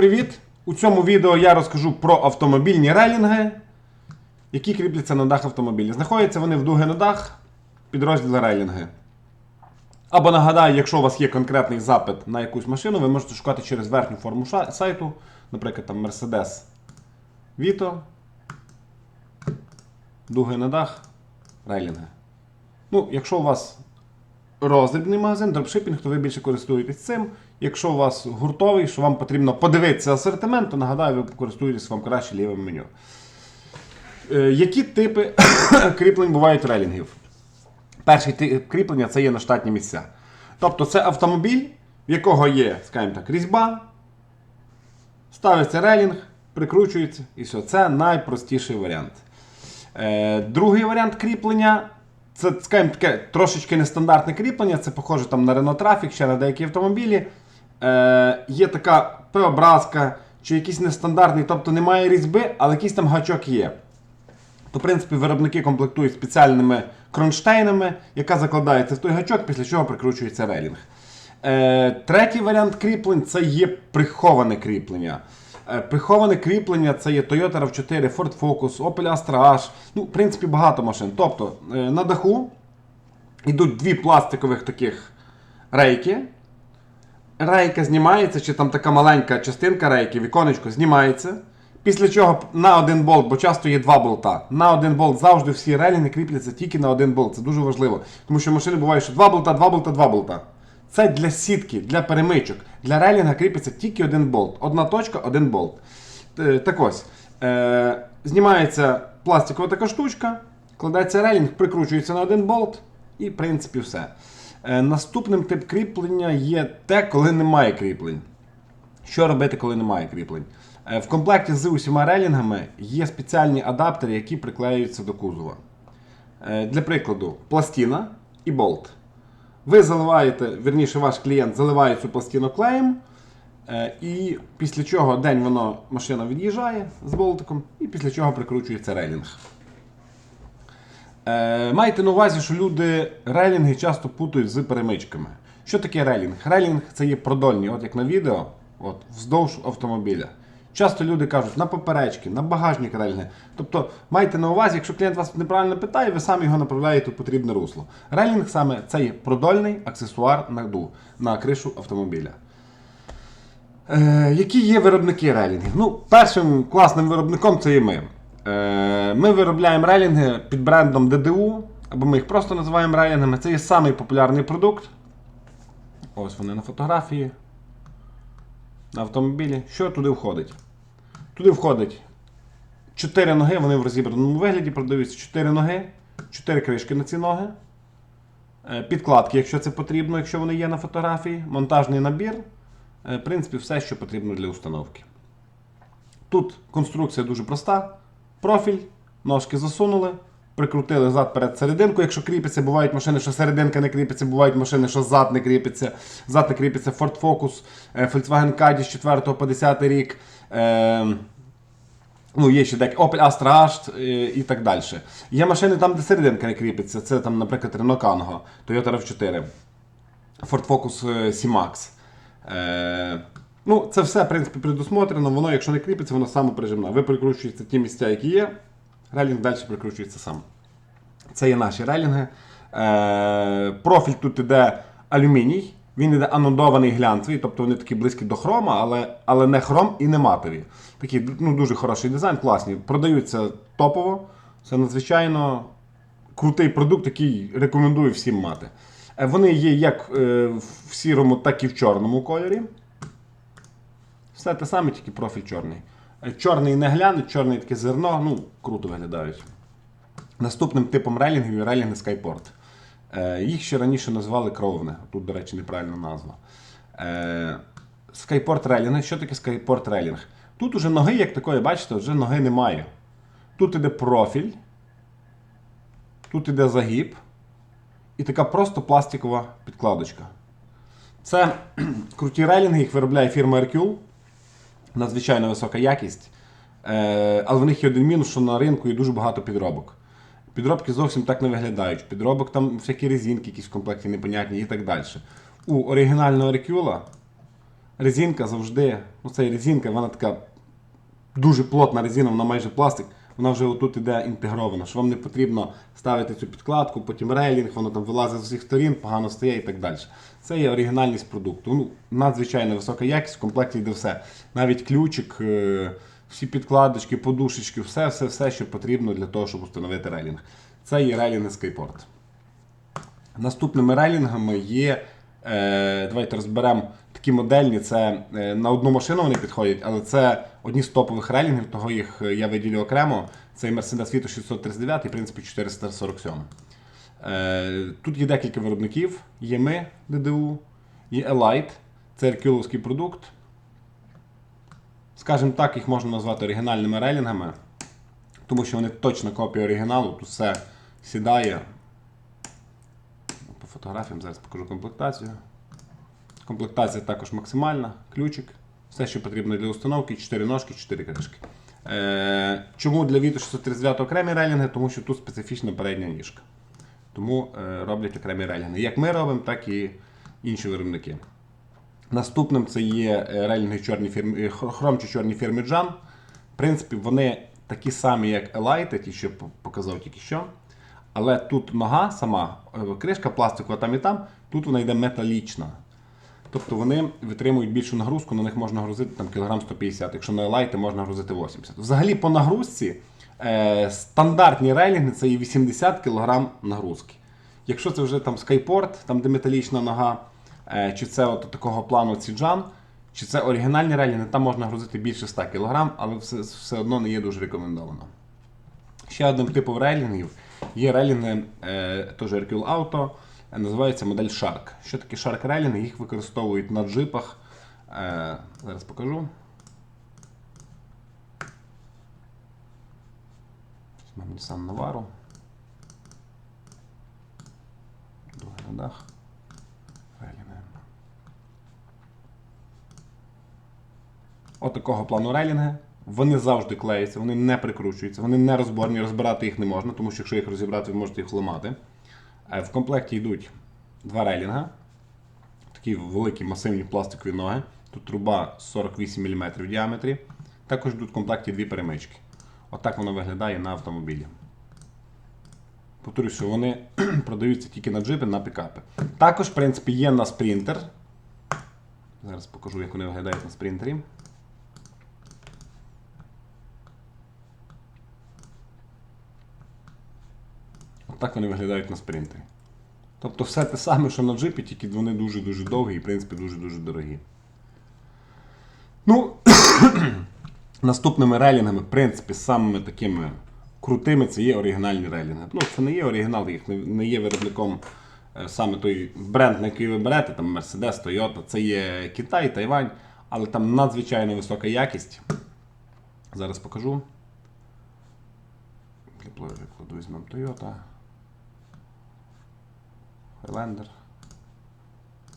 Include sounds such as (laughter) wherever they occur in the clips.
Привіт! У цьому відео я розкажу про автомобільні рейлінги, які кріпляться на дах автомобіля. Знаходяться вони в дуги на дах, підрозділ рейлінги. Або нагадаю, якщо у вас є конкретний запит на якусь машину, ви можете шукати через верхню форму сайту, наприклад, там Mercedes Vito, дуги на дах, рейлінги. Ну, якщо у вас роздрібний магазин, дропшипінг, то ви більше користуєтесь цим. Якщо у вас гуртовий, що вам потрібно подивитися асортимент, то нагадаю, ви користуєтесь вам краще лівим меню. Е, які типи (coughs) кріплень бувають рейлінгів? Перший тип кріплення це є на штатні місця. Тобто це автомобіль, в якого є, скажімо так, різьба, ставиться рейлінг, прикручується і все. Це найпростіший варіант. Е, другий варіант кріплення це, скажімо, таке трошечки нестандартне кріплення, це похоже там на Renault Traffic, ще на деякі автомобілі. Е, є така П-образка чи якийсь нестандартний, тобто немає різьби, але якийсь там гачок є. То, в принципі, виробники комплектують спеціальними кронштейнами, яка закладається в той гачок, після чого прикручується рейлінг. Е, третій варіант кріплень це є приховане кріплення. Е, приховане кріплення це є Toyota RAV4, Ford Focus, Opel Astra H. Ну, в принципі, багато машин. Тобто е, на даху йдуть дві пластикових таких рейки. Рейка знімається, чи там така маленька частинка рейки, віконечко знімається. Після чого на один болт, бо часто є два болта. На один болт завжди всі рейлінги кріпляться тільки на один болт. Це дуже важливо. Тому що машини бувають, що два болта, два болта, два болта. Це для сітки, для перемичок. Для рейлінга кріпиться тільки один болт. Одна точка, один болт. Е, Так ось. Е, знімається пластикова така штучка, кладеться рейлінг, прикручується на один болт, і в принципі все. Е, наступним тип кріплення є те, коли немає кріплень. Що робити, коли немає кріплень? В комплекті з усіма рейлінгами є спеціальні адаптери, які приклеюються до кузова. Для прикладу, пластина і болт. Ви заливаєте, вірніше, ваш клієнт заливає цю пластину клеєм, е, і після чого день воно машина від'їжджає з болтиком, і після чого прикручується рейлінг. Е, майте на увазі, що люди рейлінги часто путають з перемичками. Що таке рейлінг? Рейлінг це є продольні, от як на відео, от, вздовж автомобіля. Часто люди кажуть на поперечки, на багажник рейлінги. Тобто майте на увазі, якщо клієнт вас неправильно питає, ви самі його направляєте у потрібне русло. Рейлінг саме це є продольний аксесуар на ду, на кришу автомобіля. Е, які є виробники рейлінгів? Ну, першим класним виробником це є ми. Е, ми виробляємо рейлінги під брендом ДДУ, або ми їх просто називаємо рейлінгами. Це є самий популярний продукт. Ось вони на фотографії. На автомобілі. Що туди входить? Туди входить 4 ноги, вони в розібраному вигляді продаються 4 ноги, 4 кришки на ці ноги. Е, Підкладки, якщо це потрібно, якщо вони є на фотографії, монтажний набір. Е, В принципі, все, що потрібно для установки. Тут конструкція дуже проста. Профіль, ножки засунули, прикрутили зад перед серединку. Якщо кріпиться, бувають машини, що серединка не кріпиться, бувають машини, що зад не кріпиться. Зад не кріпиться Ford Focus, е, Volkswagen Caddy з 4 по 10 рік. Е, Ну, є ще деякі Opel Astra H е, і так далі. Є машини там, де серединка не кріпиться. Це там, наприклад, Renault Kangoo, Toyota RAV4, Ford Focus C-Max. Е, ну, це все, в принципі, предусмотрено. Воно, якщо не кріпиться, воно самоприжимне. Ви прикручуєте ті місця, які є, рейлінг далі прикручується сам. Це є наші рейлінги. Е, профіль тут іде алюміній. Він іде анодований глянцевий, тобто вони такі близькі до хрома, але, але не хром і не матові. Такий ну, дуже хороший дизайн, класні. Продаються топово. Це надзвичайно крутий продукт, який рекомендую всім мати. Е, Вони є як е, в сірому, так і в чорному кольорі. Все те саме, тільки профіль чорний. Чорний не глянуть, чорний таке зерно, ну, круто виглядають. Наступним типом рейлінгів є рейлінги Skyport. Е, їх ще раніше назвали кровне. Тут, до речі, неправильна назва. Е, Skyport рейлінги. Що таке Skyport рейлінг? Тут уже ноги, як такої, бачите, вже ноги немає. Тут іде профіль, тут іде загиб і така просто пластикова підкладочка. Це круті рейлінги, їх виробляє фірма Hercule. Надзвичайно висока якість. Е, але в них є один мінус, що на ринку є дуже багато підробок. Підробки зовсім так не виглядають. Підробок там всякі резинки, якісь в комплекті непонятні і так далі. У оригінального рекюла резинка завжди, ну це резинка, вона така дуже плотна резина, вона майже пластик, вона вже отут іде інтегрована, що вам не потрібно ставити цю підкладку, потім рейлінг, воно там вилазить з усіх сторін, погано стає і так далі. Це є оригінальність продукту. Ну, надзвичайно висока якість, в комплекті йде все. Навіть ключик, е, всі підкладочки, подушечки, все, все, все, що потрібно для того, щоб встановити рейлінг. Це є рейлінги Skyport. Наступними рейлінгами є. Е, давайте розберемо такі модельні. Це е, на одну машину вони підходять, але це одні з топових рейлінгів, того їх е, я виділю окремо. Це Mercedes Vito 639 і в принципі 447. Е, тут є декілька виробників. Є ми, ДДУ, є Elite, це еркюловський продукт. Скажімо так, їх можна назвати оригінальними рейлінгами, тому що вони точно копія оригіналу, тут все сідає. Фотографіям зараз покажу комплектацію. Комплектація також максимальна, ключик, все, що потрібно для установки, 4 ножки, 4 кришки. Е, чому для Vito 639 окремі рейлінги? Тому що тут специфічна передня ніжка. Тому е, роблять окремі рейлінги. Як ми робимо, так і інші виробники. Наступним це є е, рейлінги чорні фірми, е, хром чи чорні фірми Джан. В принципі, вони такі самі, як Elite, ті, що показав тільки що. Але тут нога сама, е, кришка пластикова там і там, тут вона йде металічна. Тобто вони витримують більшу нагрузку, на них можна грузити там, кілограм 150, якщо на елайти можна грузити 80. Взагалі по нагрузці е, стандартні рейлінги це є 80 кг нагрузки. Якщо це вже там скайпорт, там де металічна нога, е, чи це от такого плану ціджан, чи це оригінальні рейлінги, там можна грузити більше 100 кг, але все, все одно не є дуже рекомендовано. Ще одним типом рейлінгів є рейлінги е, теж Hercule Auto, е, називається модель Shark. Що таке Shark рейлінги? Їх використовують на джипах. Е, зараз покажу. Візьмемо Nissan Navaro. Друге на дах. Рейлінги. От плану рейлінги. Вони завжди клеються, вони не прикручуються, вони не розборні, розбирати їх не можна, тому що якщо їх розібрати, ви можете їх ламати. Е, В комплекті йдуть два рейлінга, такі великі масивні пластикові ноги. Тут труба 48 мм в діаметрі. Також йдуть в комплекті дві перемички. Отак воно виглядає на автомобілі. Повторюю, що вони (clears throat) продаються тільки на джипи, на пікапи. Також, в принципі, є на спринтер. Зараз покажу, як вони виглядають на спринтері. Отак вони виглядають на спринтері. Тобто все те саме, що на джипі, тільки вони дуже-дуже довгі і, в принципі, дуже-дуже дорогі. Ну, (coughs) наступними рейлінгами, в принципі, самими такими крутими це є оригінальні рейлінги. Ну, це не є оригінал, їх не, є виробником е, саме той бренд, на який ви берете, там Mercedes, Toyota, це є Китай, Тайвань, але там надзвичайно висока якість. Зараз покажу. Для візьмемо Toyota. Highlander.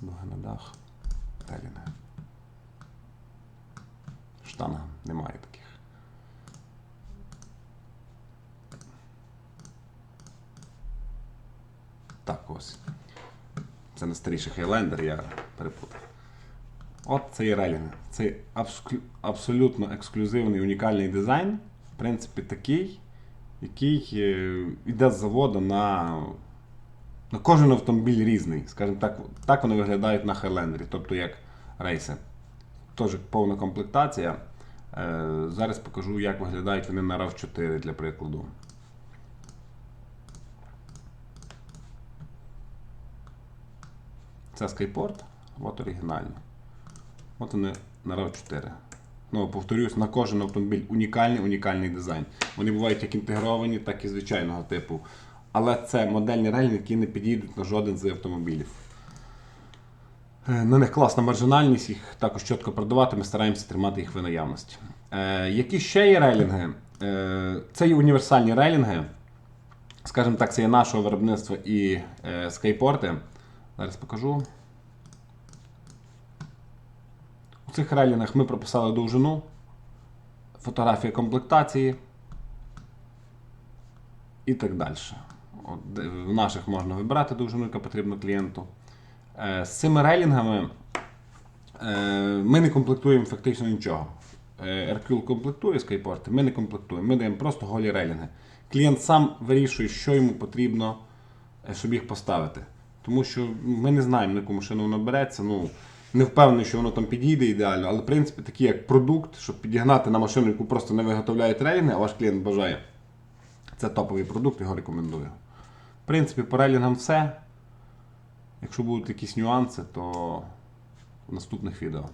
Ноги на дах. Рейлінги. Штанга немає таких. Так, ось. Це не старіший Highlander, я перепутав. От це є рейлінг. Це абсолютно ексклюзивний унікальний дизайн. В принципі, такий, який е, йде з заводу на кожен автомобіль різний. Скажімо так, так вони виглядають на Highlander, тобто як рейси. Теж повна комплектація. Е, зараз покажу, як виглядають вони на RAV4 для прикладу. Це Skyport, от оригінальні. От вони на RAV4. Ну, повторюсь, на кожен автомобіль унікальний, унікальний дизайн. Вони бувають як інтегровані, так і звичайного типу. Але це модельні рейлінги, які не підійдуть на жоден з автомобілів. Е, На них класна маржинальність, їх також чітко продавати, ми стараємося тримати їх в наявності. Е, які ще є рейлінги? Е, це є універсальні рейлінги. Скажімо так, це є нашого виробництва і е, скайпорти. Зараз покажу. У цих рейлінгах ми прописали довжину, фотографія комплектації і так далі. Де- в наших можна вибирати довжину, яка потрібна клієнту. Е, З цими рейлінгами Е, Ми не комплектуємо фактично нічого. Е, Hercule комплектує скайпорти, ми не комплектуємо. Ми даємо просто голі рейлінги. Клієнт сам вирішує, що йому потрібно, е, щоб їх поставити. Тому що ми не знаємо, на яку машину воно береться. Ну, не впевнений, що воно там підійде ідеально, але в принципі такий як продукт, щоб підігнати на машину, яку просто не виготовляють рейлінги, а ваш клієнт бажає. Це топовий продукт, його рекомендую. В принципі, по релінгам все. Якщо будуть якісь нюанси, то в наступних відео.